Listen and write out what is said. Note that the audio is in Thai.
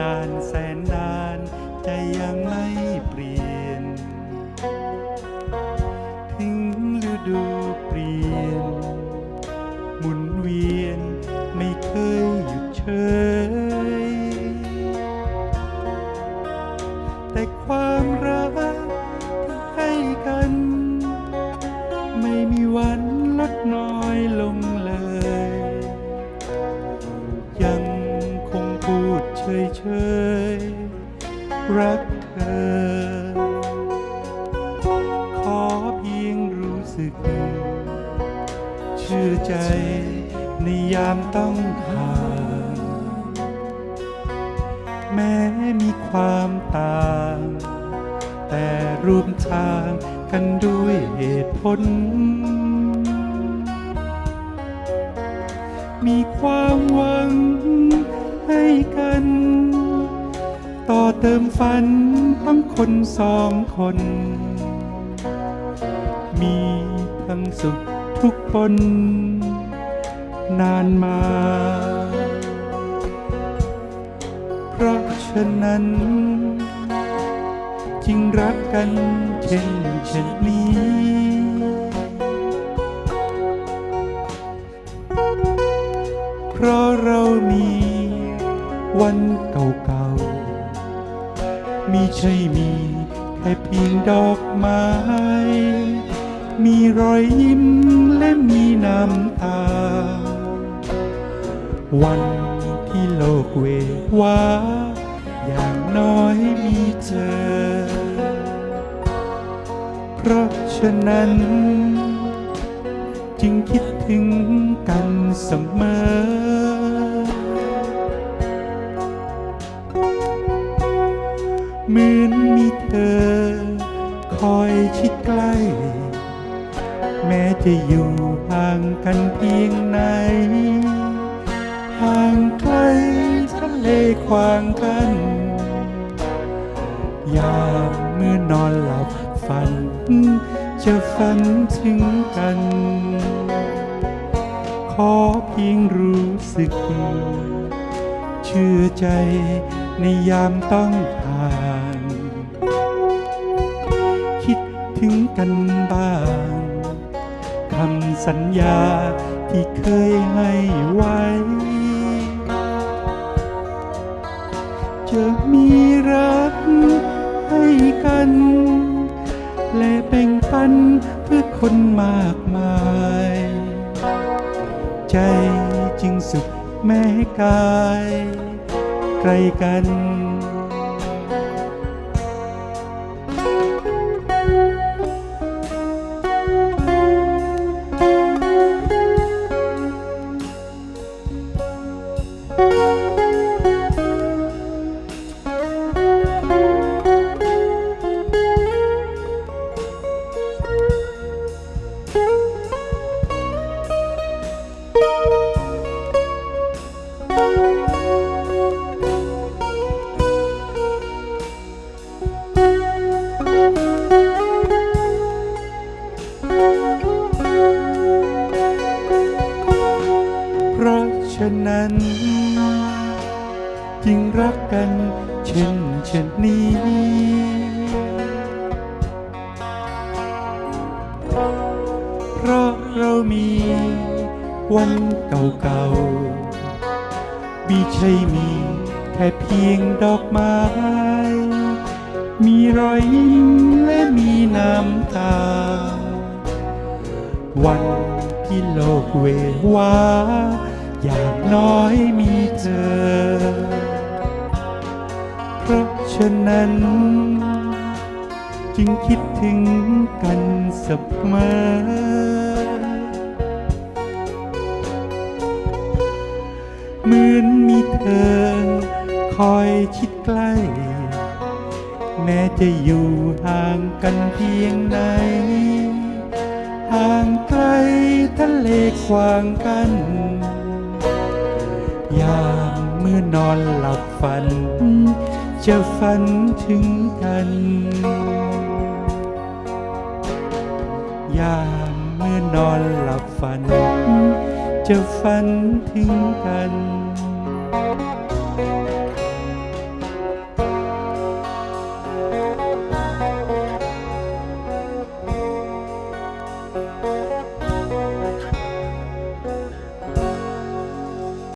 นานแสนนานใจยังไม่เปลี่ยน ถึงฤดูเปลี่ยน หมุนเวียนไม่เคยหยุดเชย แต่ความรักที่ให้กัน ไม่มีวันลดน้อยลงเลย ยัง เฉยๆ รักเธอ ขอเพียงรู้สึกเชื่อใจในยามต้องห่างแม้มีความต่าง แต่ร่วมทางกันด้วยเหตุผล มีความหวังให้กัน เติมฝันของคนสองคน มีทั้งสุขทุกปนนานมา เพราะฉะนั้นจึงรักกันเช่นเช่นนี้เพราะเรามีวันเก่าๆ มีใช่มีแค่เพียงดอกไม้ มีรอยยิ้มและมีน้ำตา วันที่โลกเววาอย่างน้อยมีเธอ เพราะฉะนั้น จึงคิดถึงกันเสมอ เหมือนมีเธอ คอยชิดใกล้ แม้จะอยู่ห่างกันเพียงไหน ห่างไกลทะเลควางกันยามเมื่อนอนหลับฝัน จะฝันถึงกัน ขอเพียงรู้สึก เชื่อใจในยามต้องห่าง ถึงกันบ้างคำสัญญาที่เคยให้ไว้ จะมีรักให้กัน และแบ่งปันเพื่อคนมากมาย ใจจึงสุขแม้กาย ไกลกัน เพราะฉะนั้นจึงรักกันเช่นเช่นนี้ เพราะเรามีวันเก่า ใช่มีแค่เพียงดอกไม้ มีรอยยิ้มและมีน้ำตา วันที่โลกเววาอย่างน้อยมีเธอ เพราะฉะนั้น จึงคิดถึงกันเสมอ เหมือนมีเธอ คอยชิดใกล้ แม้จะอยู่ห่างกันเพียงไหน ห่างไกลทะเลควางกัน ยามเมื่อนอนหลับฝัน จะฝันถึงกันยามเมื่อนอนหลับฝัน จะฝันถึงกัน Thank you.